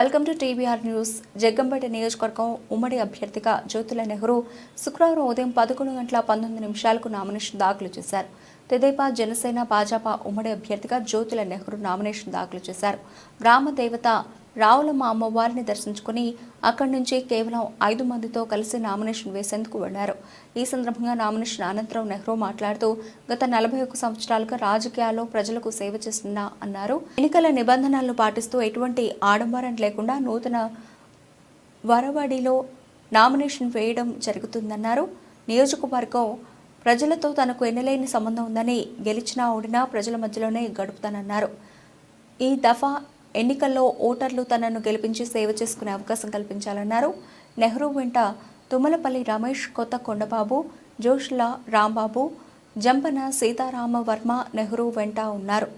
Welcome to TVR news. Jaggampeta నియోజకవర్గం ఉమ్మడి అభ్యర్థిగా జ్యోతుల నెహ్రూ శుక్రవారం ఉదయం పదకొండు గంటల పంతొమ్మిది నిమిషాలకు నామినేషన్ దాఖలు చేశారు. తెదేపా జనసేన భాజపా ఉమ్మడి అభ్యర్థిగా జ్యోతుల నెహ్రూ నామినేషన్ దాఖలు చేశారు. గ్రామ దేవత రావులమ్మ అమ్మవారిని దర్శించుకుని అక్కడి నుంచి కేవలం ఐదు మందితో కలిసి నామినేషన్ వేసేందుకు వెళ్ళారు ఈ సందర్భంగా నామినేషన్ అనంతరం నెహ్రూ మాట్లాడుతూ గత నలభై ఒక్క సంవత్సరాలుగా రాజకీయాల్లో ప్రజలకు సేవ చేస్తున్నా అన్నారు. ఎన్నికల నిబంధనలను పాటిస్తూ ఎటువంటి ఆడంబరం లేకుండా నూతన వరవడిలో నామినేషన్ వేయడం జరుగుతుందన్నారు. నియోజకవర్గం ప్రజలతో తనకు ఎన్నలేని సంబంధం ఉందని గెలిచినా ఓడినా ప్రజల మధ్యలోనే గడుపుతానన్నారు. ఈ దఫా ఎన్నికల్లో ఓటర్లు తనను గెలిపించి సేవ చేసుకునే అవకాశం కల్పించాలన్నారు. నెహ్రూ వెంట తుమ్మలపల్లి రమేష్ కొత్త కొండబాబు జోష్ల రాంబాబు జంపన సీతారామ వర్మ నెహ్రూ వెంట ఉన్నారు.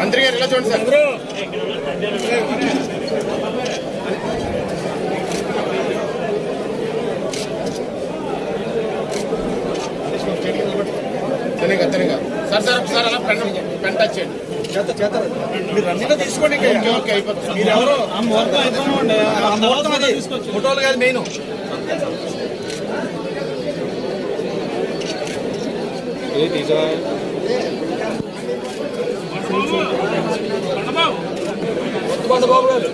మంత్రి గారు ఇలా చూడండి సార్. అది. ఫోటోలు కాదు మెయిన్. బాబు గారు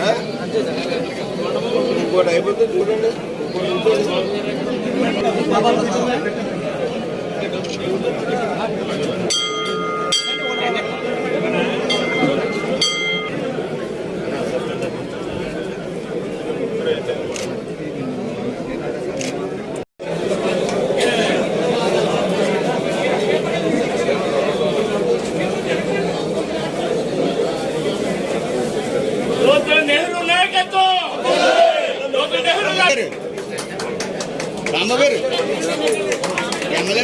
ఆ? ఇంకోటి అయిపోతుంది. నెహ్రూ నాయకత్వం డాక్టర్ నెహ్రూ గారు రాంబాబు గారు ఎమ్మెల్యే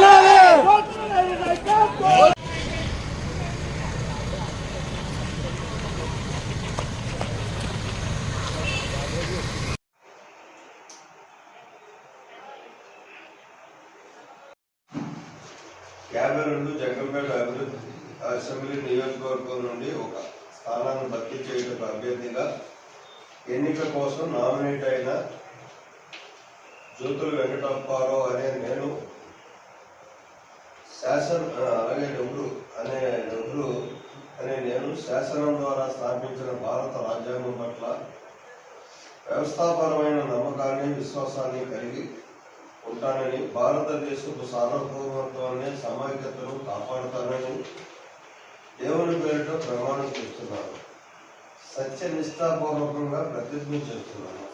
యాభై రెండు జగ్గంపేట అభివృద్ధి అసెంబ్లీ నియోజకవర్గం నుండి ఒక స్థానాన్ని భర్తీ చేయటకు అభ్యర్థిగా ఎన్నిక కోసం నామినేట్ అయిన జ్యోతులు వెంకటప్పారావు అనే నేను శాసన అలాగే నెహ్రూ అనే నెహ్రూ అనే నేను శాసనం ద్వారా స్థాపించిన భారత రాజ్యాంగం పట్ల వ్యవస్థాపరమైన నమ్మకాన్ని విశ్వాసాన్ని కలిగి ఉంటానని భారతదేశపు సార్వభౌమత్వాన్ని సమైక్యతను కాపాడుతానని దేవుని పేరిట ప్రమాణం చేస్తున్నాను సత్య నిష్ఠాపూర్వకంగా ప్రతిజ్ఞ చేస్తున్నాను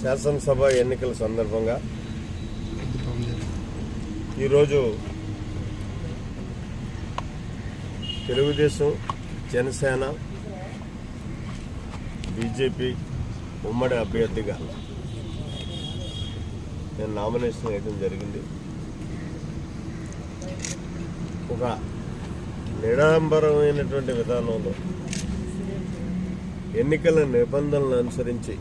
శాసనసభ ఎన్నికల సందర్భంగా ఈరోజు తెలుగుదేశం జనసేన బీజేపీ ఉమ్మడి అభ్యర్థిగా నేను నామినేషన్ వేయడం జరిగింది. ఒక నిడాంబరమైనటువంటి విధానంలో ఎన్నికల నిబంధనలను అనుసరించి